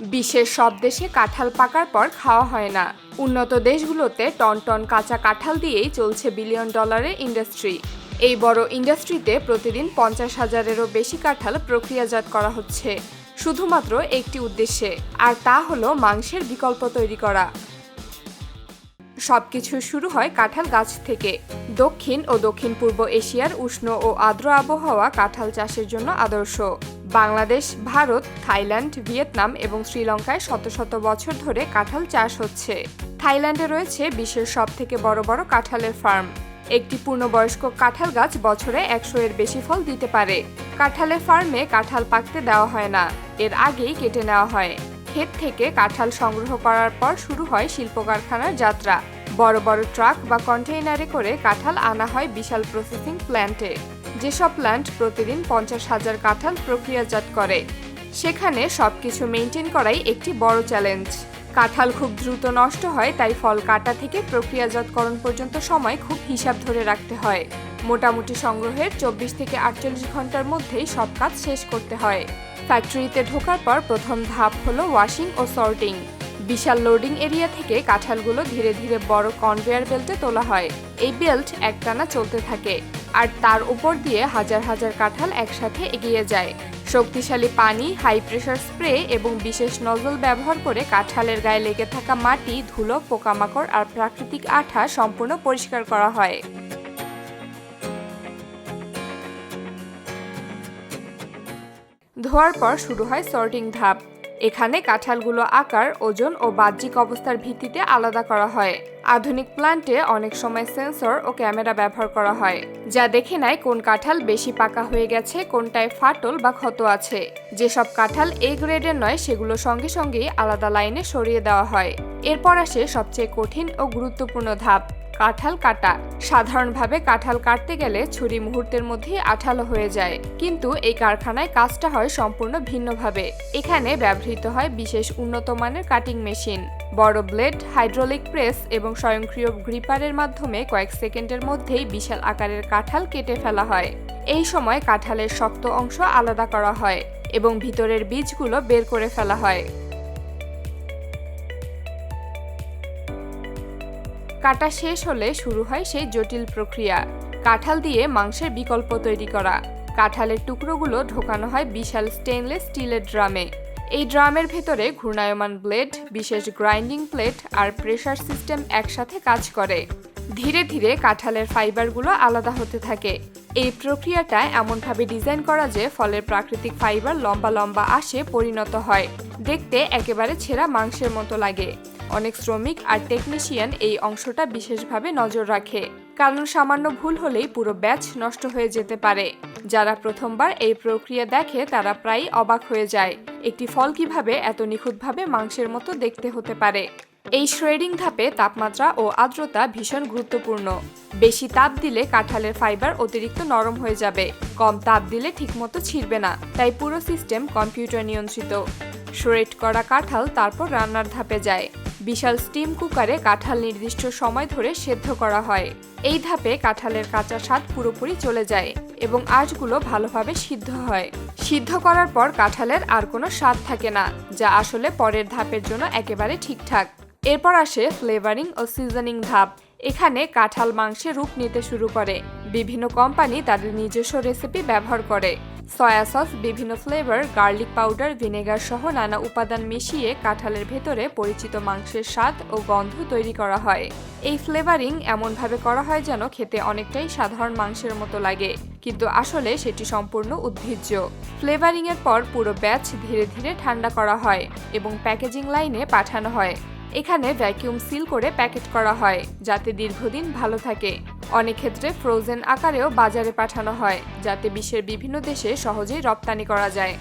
বিশ্বের সব দেশে কাঁঠাল পাকার পর খাওয়া হয় না। উন্নত দেশগুলোতে টন টন কাঁচা কাঁঠাল দিয়েই চলছে বিলিয়ন ডলারের ইন্ডাস্ট্রি। এই বড় ইন্ডাস্ট্রিতে প্রতিদিন পঞ্চাশ হাজারেরও বেশি কাঁঠাল প্রক্রিয়াজাত করা হচ্ছে। শুধুমাত্র একটি উদ্দেশ্যে, আর তা হলো মাংসের বিকল্প তৈরি করা। সবকিছু শুরু হয় কাঁঠাল গাছ থেকে। দক্ষিণ ও দক্ষিণ পূর্ব এশিয়ার উষ্ণ ও আর্দ্র আবহাওয়া কাঁঠাল চাষের জন্য আদর্শ। বাংলাদেশ, ভারত, থাইল্যান্ড, ভিয়েতনাম এবং শ্রীলঙ্কায় শত শত বছর ধরে কাঁঠাল চাষ হচ্ছে। থাইল্যান্ডে রয়েছে বিশ্বের সব থেকে বড় বড় কাঁঠালের ফার্ম। একটি পূর্ণবয়স্ক কাঁঠাল গাছ বছরে একশো এর বেশি ফল দিতে পারে। কাঁঠালের ফার্মে কাঁঠাল পাকতে দেওয়া হয় না, এর আগেই কেটে নেওয়া হয়। ক্ষেত থেকে কাঁঠাল সংগ্রহ করার পর শুরু হয় শিল্প কারখানার যাত্রা। বড় বড় ট্রাক বা কন্টেইনারে করে কাঁঠাল আনা হয় বিশাল প্রসেসিং প্ল্যান্টে। যেসব প্ল্যান্ট প্রতিদিন পঞ্চাশ হাজার কাঁঠাল প্রক্রিয়াজাত করে, সেখানে সব কিছু মেনটেন করাই একটি বড় চ্যালেঞ্জ কাঁঠাল খুব দ্রুত নষ্ট হয়, তাই ফল কাটা থেকে প্রক্রিয়াজাতকরণ পর্যন্ত সময় খুব হিসাব ধরে রাখতে হয়। মোটামুটি সংগ্রহের চব্বিশ থেকে আটচল্লিশ ঘণ্টার মধ্যেই সব কাজ শেষ করতে হয়। ফ্যাক্টরিতে ঢোকার পর প্রথম ধাপ হলো ওয়াশিং ও সর্টিং বিশাল লোডিং এরিয়া থেকে কাঁঠালগুলো ধীরে ধীরে বড় কনভেয়ার বেল্টে তোলা হয়। এই বেল্ট একটানা চলতে থাকে আর তার উপর দিয়ে হাজার হাজার কাঁঠাল একসাথে এগিয়ে যায়। শক্তিশালী পানি হাই প্রেশার স্প্রে এবং বিশেষ নজল ব্যবহার করে কাঁঠালের গায়ে লেগে থাকা মাটি, ধুলো, পোকামাকড় আর প্রাকৃতিক আঠা সম্পূর্ণ পরিষ্কার করা হয়। ধোয়ার পর শুরু হয় সর্টিং ধাপ। এখানে কাঁঠালগুলো আকার, ওজন ও বাহ্যিক অবস্থার ভিত্তিতে আলাদা করা হয়। আধুনিক প্ল্যান্টে অনেক সময় সেন্সর ও ক্যামেরা ব্যবহার করা হয়, যা দেখে নেয় কোন কাঁঠাল বেশি পাকা হয়ে গেছে, কোনটায় ফাটল বা ক্ষত আছে। যেসব কাঁঠাল এ গ্রেডের নয়, সেগুলো সঙ্গে সঙ্গেই আলাদা লাইনে সরিয়ে দেওয়া হয়। এরপর আসে সবচেয়ে কঠিন ও গুরুত্বপূর্ণ ধাপ। কাঁঠাল কাটা। সাধারণভাবে কাঁঠাল কাটতে গেলে ছুরি মুহূর্তের মধ্যেই আঠালো হয়ে যায়। কিন্তু এই কারখানায় কাজটা হয় সম্পূর্ণ ভিন্নভাবে। এখানে ব্যবহৃত হয় বিশেষ উন্নত মানের কাটিং মেশিন। বড় ব্লেড, হাইড্রোলিক প্রেস এবং স্বয়ংক্রিয় গ্রিপারের মাধ্যমে কয়েক সেকেন্ডের মধ্যেই বিশাল আকারের কাঁঠাল কেটে ফেলা হয়। এই সময় কাঁঠালের শক্ত অংশ আলাদা করা হয় এবং ভিতরের বীজগুলো বের করে ফেলা হয়। কাটা শেষ হলে শুরু হয় সেই জটিল প্রক্রিয়া। কাঁঠাল দিয়ে মাংসের বিকল্প তৈরি করা। কাঁঠালের টুকরোগুলো ঢোকানো হয় বিশাল স্টেনলেস স্টিলের ড্রামে। এই ড্রামের ভেতরে ঘূর্ণায়মান ব্লেড, বিশেষ গ্রাইন্ডিং প্লেট আর প্রেশার সিস্টেম একসাথে কাজ করে। ধীরে ধীরে কাঁঠালের ফাইবারগুলো আলাদা হতে থাকে। এই প্রক্রিয়াটা এমনভাবে ডিজাইন করা যে ফলের প্রাকৃতিক ফাইবার লম্বা লম্বা আসে পরিণত হয়। দেখতে একেবারে ছেঁড়া মাংসের মতো লাগে। অনেক শ্রমিক আর টেকনিশিয়ান এই অংশটা বিশেষভাবে নজর রাখে। কারণ সামান্য ভুল হলেই পুরো ব্যাচ নষ্ট হয়ে যেতে পারে। যারা প্রথমবার এই প্রক্রিয়া দেখে তারা প্রায় অবাক হয়ে যায়। একটি ফল কীভাবে এত নিখুঁতভাবে মাংসের মতো দেখতে হতে পারে? এই শ্রেডিং ধাপে তাপমাত্রা ও আর্দ্রতা ভীষণ গুরুত্বপূর্ণ। বেশি তাপ দিলে কাঁঠালের ফাইবার অতিরিক্ত নরম হয়ে যাবে। কম তাপ দিলে ঠিকমতো ছিঁড়বে না। তাই পুরো সিস্টেম কম্পিউটার নিয়ন্ত্রিত। শ্রেড করা কাঁঠাল তারপর রান্নার ধাপে যায়। বিশাল স্টিম কুকারে কাঁঠাল নির্দিষ্ট সময় ধরে সেদ্ধ করা হয়। এই ধাপে কাঁঠালের কাঁচা স্বাদ পুরোপুরি চলে যায় এবং আঁচগুলো ভালোভাবে সিদ্ধ হয়। সিদ্ধ করার পর কাঁঠালের আর কোনো স্বাদ থাকে না, যা আসলে পরের ধাপের জন্য একেবারে ঠিকঠাক। এরপর আসে ফ্লেভারিং ও সিজনিং ধাপ। এখানে কাঁঠাল মাংসে রূপ নিতে শুরু করে। বিভিন্ন কোম্পানি তাদের নিজস্ব রেসিপি ব্যবহার করে। সয়া সস বিভিন্ন ফ্লেভার গার্লিক পাউডার ভিনেগার সহ নানা উপাদান মিশিয়ে কাঁঠালের ভেতরে পরিচিত মাংসের স্বাদ ও গন্ধ তৈরি করা হয়। এই ফ্লেভারিং এমনভাবে করা হয় যেন খেতে অনেকটাই সাধারণ মাংসের মতো লাগে, কিন্তু আসলে সেটি সম্পূর্ণ উদ্ভিজ্জ। ফ্লেভারিং এর পর পুরো ব্যাচ ধীরে ধীরে ঠান্ডা করা হয় এবং প্যাকেজিং লাইনে পাঠানো হয়। এখানে ভ্যাকিউম সিল করে প্যাকেট করা হয়, যাতে দীর্ঘদিন ভালো থাকে। অনেক ক্ষেত্রে ফ্রোজেন আকারেও বাজারে পাঠানো হয়, যাতে বিশ্বের বিভিন্ন দেশে সহজেই রপ্তানি করা যায়।